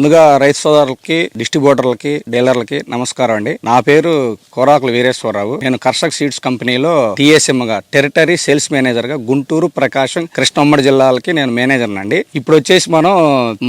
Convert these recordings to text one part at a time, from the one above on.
ముందుగా రైతు సోదరులకి డిస్ట్రిబ్యూటర్లకి డీలర్లకి నమస్కారం అండి. నా పేరు కోరాకుల వీరేశ్వరరావు. నేను కర్షక్ సీడ్స్ కంపెనీలో టీఎస్ఎం గా టెరిటరీ సేల్స్ మేనేజర్గా గుంటూరు ప్రకాశం కృష్ణమ్మడి జిల్లాలకి నేను మేనేజర్ అండి. ఇప్పుడు వచ్చేసి మనం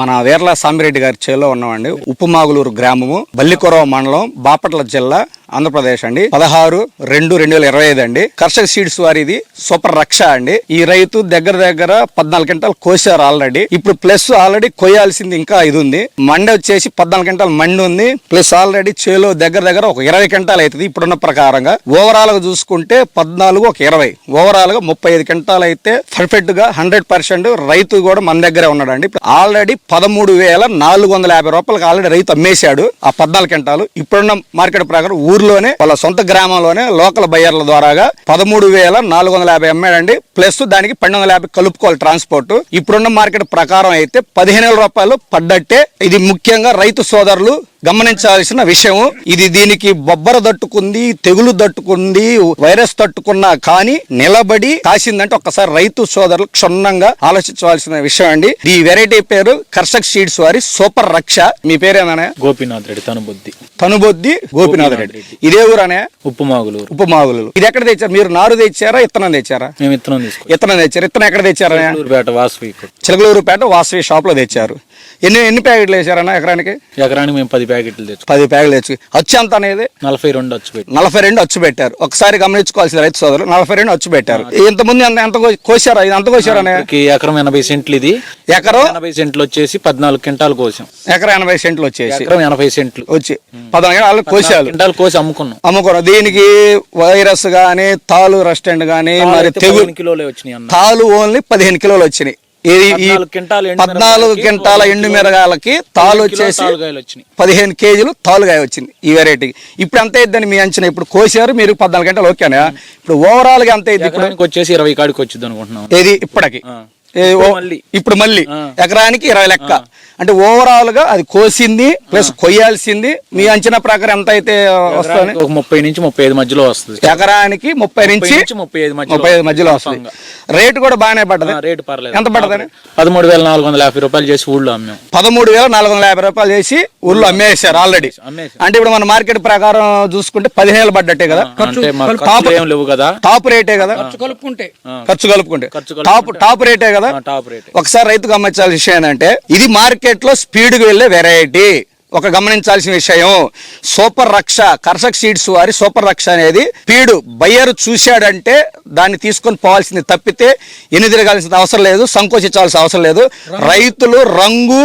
మన వేర్ల సామిరెడ్డి గారి చేలో ఉన్నామండి. ఉప్పుమాగులూరు గ్రామము బల్లికొరవ మండలం బాపట్ల జిల్లా ఆంధ్రప్రదేశ్ అండి. పదహారు రెండు రెండు వేల ఇరవై ఐదు అండి. కర్షక సీడ్స్ వారిది సూపర్ రక్ష అండి. ఈ రైతు దగ్గర దగ్గర పద్నాలుగు గంటలు కోసారు ఆల్రెడీ. ఇప్పుడు ప్లస్ ఆల్రెడీ కొయ్యాల్సింది ఇంకా ఇది ఉంది. మండి వచ్చేసి పద్నాలుగు గంటలు మండి ఉంది. ప్లస్ ఆల్రెడీ చేలో దగ్గర దగ్గర ఒక ఇరవై గంటలు అవుతుంది ఇప్పుడున్న ప్రకారంగా. ఓవరాల్గా చూసుకుంటే పద్నాలుగు ఒక ఇరవై. ఓవరాల్గా ముప్పై ఐదు గంటలు అయితే పర్ఫెక్ట్గా హండ్రెడ్ పర్సెంట్ రైతు కూడా మన దగ్గరే ఉన్నాడండి. ఆల్రెడీ పదమూడు వేల నాలుగు వందల యాభై రూపాయలకి ఆల్రెడీ రైతు అమ్మేశాడు ఆ పద్నాలుగు గంటలు ఇప్పుడున్న మార్కెట్ ప్రకారం ఊరు ఊర్లోనే వాళ్ళ సొంత గ్రామంలోనే లోకల్ బయ్యర్ల ద్వారాగా పదమూడు వేల నాలుగు వందల యాభై అమ్మాడండి ప్లస్ దానికి పన్నెండు వందల యాభై కలుపుకోవాలి ట్రాన్స్పోర్ట్. ఇప్పుడున్న మార్కెట్ ప్రకారం అయితే పదిహేను వేల రూపాయలు పడ్డట్టే. ఇది ముఖ్యంగా రైతు సోదరులు గమనించాల్సిన విషయం ఇది దీనికి బొబ్బర తట్టుకుంది తెగులు తట్టుకుంది వైరస్ తట్టుకున్నా కానీ నిలబడి కాసిందంటే ఒక్కసారి రైతు సోదరులు క్షుణ్ణంగా ఆలోచించవలసిన విషయం అండి. ఈ వెరైటీ పేరు కర్షక్ సీడ్స్ వారి సూపర్ రక్ష. మీ పేరేనా గోపీనాథ్ రెడ్డి తన బుద్ధి తనుబొద్ది గోపినాథ్ రెడ్డి. ఇదే ఊరనే? ఉప్పుమాగులూరు. ఉపమాగులు ఇది ఎక్కడ తెచ్చారు? మీరు నారు తెచ్చారా ఇత్తనం తెచ్చారా? మేము ఇత్తనం ఇత్తనం తెచ్చారు. ఇత్తనం ఎక్కడ తెచ్చారా వాసవి చిలకలూరుపేట వాసవి షాప్లో తెచ్చారు. ఎన్ని ఎన్ని ప్యాకెట్లు వేసారన్నా ఎకరానికి? ఎకరానికి మేము పది ప్యాకెట్లు తెచ్చుకో. పది ప్యాకెట్లు తెచ్చు అచ్చు ఎంత అనేది? నలభై రెండు వచ్చి పెట్టి. నలభై రెండు అచ్చు పెట్టారు. ఒకసారి గమనించుకోవాల్సిన రైతు సోదరులు నలభై రెండు అచ్చు పెట్టారు. ఇంత ముందు ఎంత కోసారా ఇది ఎంత ఇప్పటికి ఎకరం ఎనభై సెంట్లు ఇది. ఎకరం? ఎనభై సెంట్లు వచ్చేసి పద్నాలుగు క్వింటాలు కోసాం. ఎకరం ఎనభై సెంట్లు వచ్చేసి. ఎకరం ఎనభై సెంట్లు. వచ్చి పదహారు వాళ్ళు కోసారు క్వింటాలు కోసి అమ్ముకున్నాం. అమ్ముకోవడం దీనికి వైరస్ గానీ తాలు రెస్టారెంట్ గానీ మరి తెగులు పదిహేను కిలోలే వచ్చినాయి తాలు ఓన్లీ పదిహేను కిలోలు వచ్చినాయి. పద్నాలుగు క్వింటాలు ఎండు మిరగాలకి తాలు వచ్చేసి పదిహేను కేజీలు తాలుగాయ వచ్చింది ఈ వెరైటీకి ఇప్పుడు ఎంత అయిద్దని మీ అంచనా ఇప్పుడు కోసారు మీరు పద్నాలుగు గంటలు ఓకేనా? ఇప్పుడు ఓవరాల్గా ఎంత ఇప్పుడు వచ్చేసి ఇరవై కాడికి వచ్చింది అనుకుంటున్నాం. ఏది ఇప్పటికి? ఇప్పుడు మళ్ళీ. ఇప్పుడు మళ్ళీ. ఆ. ఎకరానికి ఇరవై లెక్క. అంటే ఓవరాల్గా అది కోసింది ప్లస్ కొయ్యాల్సింది. మీ అంచనా ప్రకారం ఎంత అయితే వస్తుంది? ఒక ముప్పై నుంచి ముప్పై ఐదు మధ్యలో వస్తుంది. ఎకరానికి ముప్పై నుంచి ముప్పై ఐదు మధ్యలో ముప్పై ఐదు మధ్యలో వస్తుంది. రేటు కూడా బాగానే పడ్డది. రేటు పర్లేదు. ఎంత పడ్డదని? పదమూడు వేల నాలుగు వందల యాభై రూపాయలు చేసి ఊళ్ళో అమ్మాం. పదమూడు వేల నాలుగు వందల యాభై రూపాయలు చేసి ఊళ్ళో అమ్మేసారు ఆల్రెడీ. అంటే ఇప్పుడు మన మార్కెట్ ప్రకారం చూసుకుంటే పదిహేను పడ్డట్టే కదా. టాప్ లేవు కదా. టాప్ రేటే కదా. కలుపుకుంటే. ఖర్చు కలుపుకుంటే. ఖర్చు టాప్ టాప్ రేటే కదా. రేట్. ఒకసారి రైతు గమనించాల్సిన విషయం ఏంటంటే ఇది మార్కెట్లో స్పీడ్గా వెళ్ళే వెరైటీ ఒక గమనించాల్సిన విషయం సూపర్ రక్ష కర్షక్ సీడ్స్ వారి సూపర్ రక్ష అనేది స్పీడ్ బయ్యర్ చూశాడంటే దాన్ని తీసుకొని పోవాల్సింది తప్పితే ఎన్ని తిరగాల్సిన అవసరం లేదు సంకోచించాల్సిన అవసరం లేదు. రైతులు రంగు.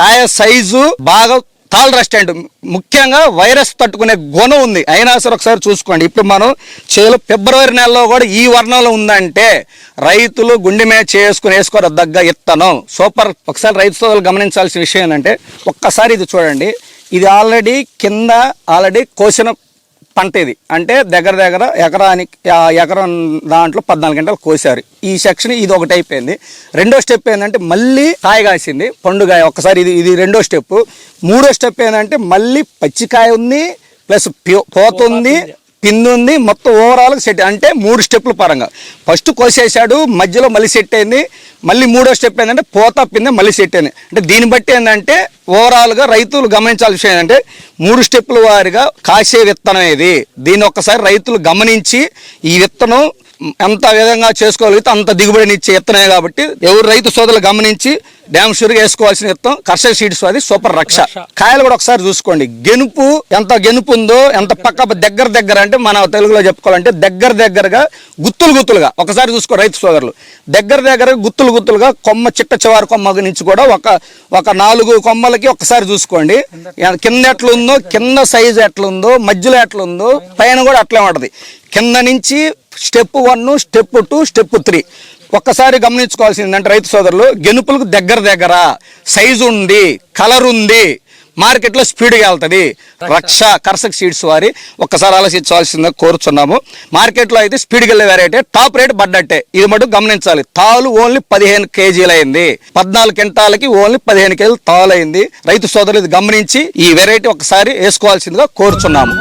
కాయ సైజు బాగా తాల్ రెస్టారెంట్ ముఖ్యంగా వైరస్ తట్టుకునే గుణం ఉంది. అయినా సరే ఒకసారి చూసుకోండి. ఇప్పుడు మనం చేలో ఫిబ్రవరి నెలలో కూడా ఈ వర్ణంలో ఉందంటే రైతులు గుండె మీద చేసుకుని వేసుకోరు దగ్గ ఇత్తనం. సూపర్. ఒకసారి రైతు సోదరులు గమనించాల్సిన విషయం ఏంటంటే ఒక్కసారి ఇది చూడండి. ఇది ఆల్రెడీ కింద ఆల్రెడీ కోసిన పంట ఇది. అంటే దగ్గర దగ్గర ఎకరానికి ఎకరం దాంట్లో పద్నాలుగు గంటలు కోసారు. ఈ సెక్షన్ ఇది ఒకటి అయిపోయింది. రెండో స్టెప్ ఏంటంటే మళ్ళీ కాయ కాసింది పండుగాయ ఒక్కసారి ఇది ఇది రెండో స్టెప్. మూడో స్టెప్ ఏంటంటే మళ్ళీ పచ్చికాయ ఉంది ప్లస్ పోతుంది కింద ఉంది మొత్తం ఓవరాల్ సెట్ అంటే మూడు స్టెప్ల పరంగా. ఫస్ట్ కోసేసాడు మధ్యలో మళ్ళీ సెట్ అయింది మళ్ళీ మూడో స్టెప్ ఏంటంటే పోత పిందె మళ్ళీ సెట్ అయింది. అంటే దీన్ని బట్టి ఏంటంటే ఓవరాల్గా రైతులు గమనించాల్సిన విషయం ఏంటంటే మూడు స్టెప్పుల వారిగా కాసే విత్తనం ఇది దీన్ని ఒక్కసారి రైతులు గమనించి ఈ విత్తనం ఎంత విధంగా చేసుకోగలిగితే అంత దిగుబడినిచ్చే విత్తనమే కాబట్టి ఎవరు రైతు సోదరులు గమనించి డ్యామ్ షూర్గా వేసుకోవాల్సిన విత్తనం కర్షక సీడ్స్ అది సూపర్ రక్ష. కాయలు కూడా ఒకసారి చూసుకోండి. గెనుపు ఎంత గెనుపు ఉందో ఎంత పక్క దగ్గర దగ్గర అంటే మన తెలుగులో చెప్పుకోవాలంటే దగ్గర దగ్గరగా గుత్తులు గుత్తులుగా. ఒకసారి చూసుకో రైతు సోదరులు. దగ్గర దగ్గర గుత్తులు గుత్తులుగా కొమ్మ చిట్ట చివరి కొమ్మ నుంచి కూడా ఒక ఒక నాలుగు కొమ్మలకి ఒకసారి చూసుకోండి. కింద ఎట్లుందో కింద సైజు ఎట్లుందో మధ్యలో ఎట్లుందో పైన కూడా అట్లే ఉంటది. కింద నుంచి step one step two step three. ఒక్కసారి గమనించుకోవాల్సింది అంటే రైతు సోదరులు గెనుపులకు దగ్గర దగ్గర సైజు ఉంది కలర్ ఉంది మార్కెట్లో స్పీడ్గా వెళ్తుంది. రక్ష కర్షక్ సీడ్స్ వారి ఒక్కసారి ఆలోచించవలసిందిగా కోరుచున్నాము. మార్కెట్లో అయితే స్పీడ్గా వెళ్ళే వెరైటీ టాప్ రేట్ పడ్డట్టే. ఇది మటుకు గమనించాలి. తాలు ఓన్లీ పదిహేను కేజీలు అయింది పద్నాలుగు క్వింటాలకి ఓన్లీ పదిహేను కేజీలు తాలు అయింది రైతు సోదరులు ఇది గమనించి ఈ వెరైటీ ఒకసారి వేసుకోవాల్సిందిగా కోరుచున్నాము.